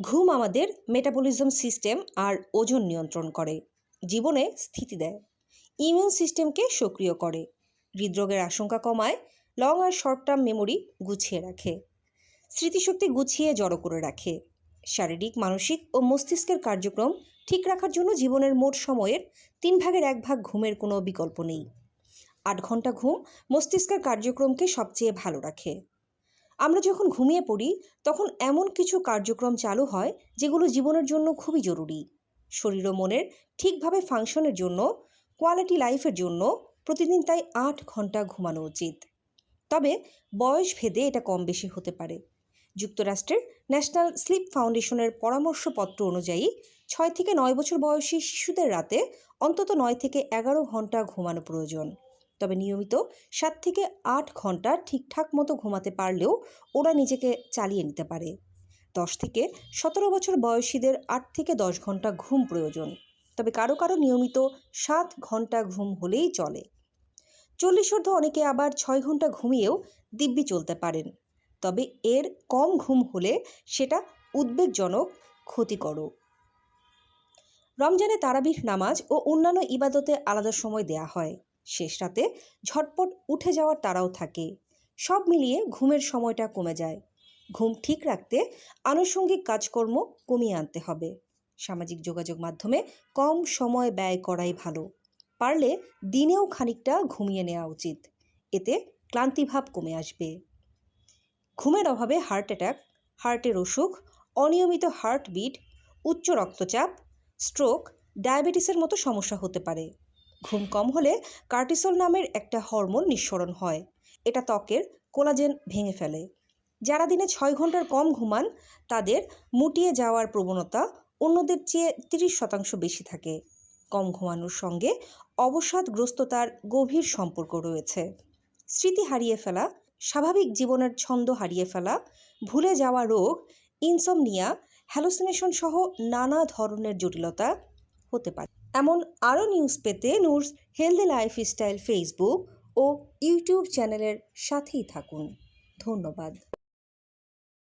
ঘুম আমাদের metabolism system আর ওজন নিয়ন্ত্রণ করে, জীবনে স্থিতি দেয়। ইমিউন সিস্টেমকে সক্রিয় করে, হৃদরোগের আশঙ্কা কমায় লং আর শর্ট টার্ম মেমোরি গুছিয়ে রাখে। স্মৃতিশক্তি গুছিয়ে জড়ো করে রাখে। শারীরিক, মানসিক ও মস্তিষ্কের কার্যক্রম ঠিক রাখার জন্য জীবনের মোট সময়ের তিন ভাগের এক ভাগ ঘুমের কোনো বিকল্প নেই। আট ঘণ্টা ঘুম মস্তিষ্কের কার্যক্রমকে সবচেয়ে ভালো রাখে। আমরা যখন ঘুমিয়ে পড়ি, তখন এমন কিছু কার্যক্রম চালু হয় যেগুলো জীবনের জন্য খুবই জরুরি। শরীর ও মনের ঠিকভাবে ফাংশনের জন্য কোয়ালিটি লাইফের জন্য প্রতিদিন তাই আট ঘণ্টা ঘুমানো উচিত। তবে বয়স ভেদে এটা কম বেশি হতে পারে। যুক্তরাষ্ট্রের ন্যাশনাল স্লিপ ফাউন্ডেশনের পরামর্শপত্র অনুযায়ী, ছয় থেকে নয় বছর বয়সী শিশুদের রাতে অন্তত নয় থেকে এগারো ঘণ্টা ঘুমানো প্রয়োজন। তবে নিয়মিত সাত থেকে আট ঘণ্টা ঠিকঠাক মতো ঘুমাতে পারলেও ওরা নিজেকে চালিয়ে নিতে পারে। দশ থেকে সতেরো বছর বয়সীদের আট থেকে দশ ঘণ্টা ঘুম প্রয়োজন। তবে কারও কারও নিয়মিত সাত ঘণ্টা ঘুম হলেই চলে। চল্লিশোর্ধ অনেকে আবার ছয় ঘণ্টা ঘুমিয়েও দিব্যি চলতে পারেন। তবে এর কম ঘুম হলে সেটা উদ্বেগজনক, ক্ষতিকরও। রমজানে তারাবিহ নামাজ ও অন্যান্য ইবাদতে আলাদা সময় দেয়া হয়। শেষ রাতে ঝটপট উঠে যাওয়ার তারাও থাকে। সব মিলিয়ে ঘুমের সময়টা কমে যায়। ঘুম ঠিক রাখতে আনুষঙ্গিক কাজকর্ম কমিয়ে আনতে হবে। সামাজিক যোগাযোগ মাধ্যমে কম সময় ব্যয় করাই ভালো। পারলে দিনেও খানিকটা ঘুমিয়ে নেওয়া উচিত। এতে ক্লান্তিভাব কমে আসবে। ঘুমের অভাবে হার্ট অ্যাটাক, হার্টের অসুখ, অনিয়মিত হার্টবিট, উচ্চ রক্তচাপ, স্ট্রোক, ডায়াবেটিসের মতো সমস্যা হতে পারে। ঘুম কম হলে কার্টিসল নামের একটা হরমোন নিঃসরণ হয়। এটা ত্বকের কোলাজেন ভেঙে ফেলে। যারা দিনে ছয় ঘণ্টার কম ঘুমান, তাদের মুটিয়ে যাওয়ার প্রবণতা অন্যদের চেয়ে তিরিশ শতাংশ বেশি থাকে। কম ঘুমানোর সঙ্গে অবসাদগ্রস্ততার গভীর সম্পর্ক রয়েছে। স্মৃতি হারিয়ে ফেলা, স্বাভাবিক জীবনের ছন্দ হারিয়ে ফেলা, ভুলে যাওয়া রোগ, ইনসমনিয়া, হ্যালোসিনেশন সহ নানা ধরনের জটিলতা হতে পারে। এমন আরও নিউজ পেতে নূরস হেলদি লাইফস্টাইল ফেসবুক ও ইউটিউব চ্যানেলের সাথেই থাকুন। ধন্যবাদ।